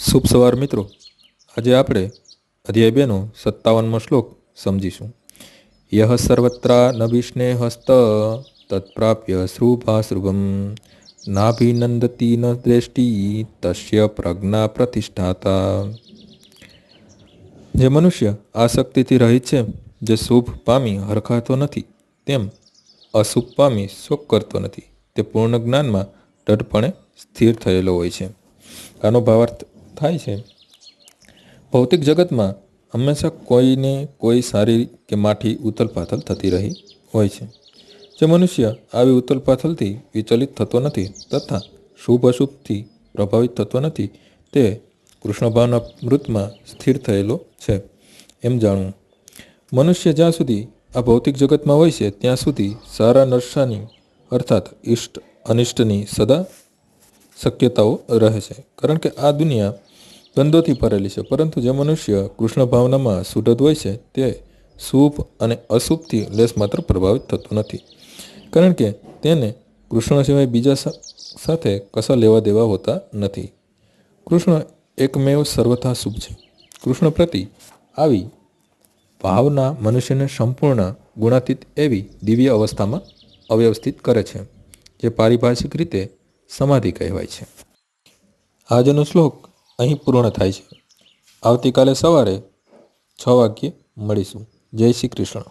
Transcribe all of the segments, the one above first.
શુભ સવાર મિત્રો. આજે આપણે અધ્યાય બેનો સત્તાવનમો શ્લોક સમજીશું. યહ સર્વત્રા નભિષ્ણે હસ્ત તત્પ્રાપ્ય શ્રુભાશ્રુભમ નાભિનંદતી ન દ્રેષ્ટિ તસ્ય પ્રજ્ઞા પ્રતિષ્ઠાતા. જે મનુષ્ય આસક્તિથી રહિત છે, જે શુભ પામી હરખાતો નથી, તેમ અશુભ પામી શોક કરતો નથી. તે પૂર્ણ જ્ઞાનમાં દઢપણે સ્થિર થયેલો હોય છે. આનો ભાવાર્થ થાય છે. ભૌતિક જગતમાં હંમેશા કોઈને કોઈ સારી કે માઠી ઉથલપાથલ થતી રહી હોય છે. જે મનુષ્ય આવી ઉથલપાથલથી વિચલિત થતો નથી તથા શુભ અશુભથી પ્રભાવિત થતો નથી તે કૃષ્ણભાવના મૃતમાં સ્થિર થયેલો છે. એમ જાણવું. મનુષ્ય જ્યાં સુધી આ ભૌતિક જગતમાં હોય છે, ત્યાં સુધી સારા નરસાની, અર્થાત ઇષ્ટ અનિષ્ટની સદા શક્યતાઓ રહે છે. કારણ કે આ દુનિયા દ્વંદ્વથી ભરેલી છે, પરંતુ જે મનુષ્ય કૃષ્ણ ભાવનામાં સુદૃઢ હોય છે, તે શુભ અને અશુભથી લેશ માત્ર પ્રભાવિત થતું નથી. કારણ કે તેને કૃષ્ણ સિવાય બીજા સાથે કશા લેવા દેવા હોતા નથી. કૃષ્ણ એકમેવ સર્વથા શુભ છે. કૃષ્ણ પ્રતિ આવી ભાવના મનુષ્યને સંપૂર્ણ ગુણાતીત એવી દિવ્ય અવસ્થામાં અવ્યવસ્થિત કરે છે, જે પારિભાષિક રીતે સમાધિ કહેવાય છે. આજનો શ્લોક અહીં પૂર્ણ થાય છે. આવતીકાલે સવારે છ વાગ્યે મળીશું. જય શ્રી કૃષ્ણ.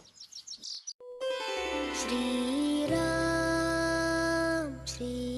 શ્રી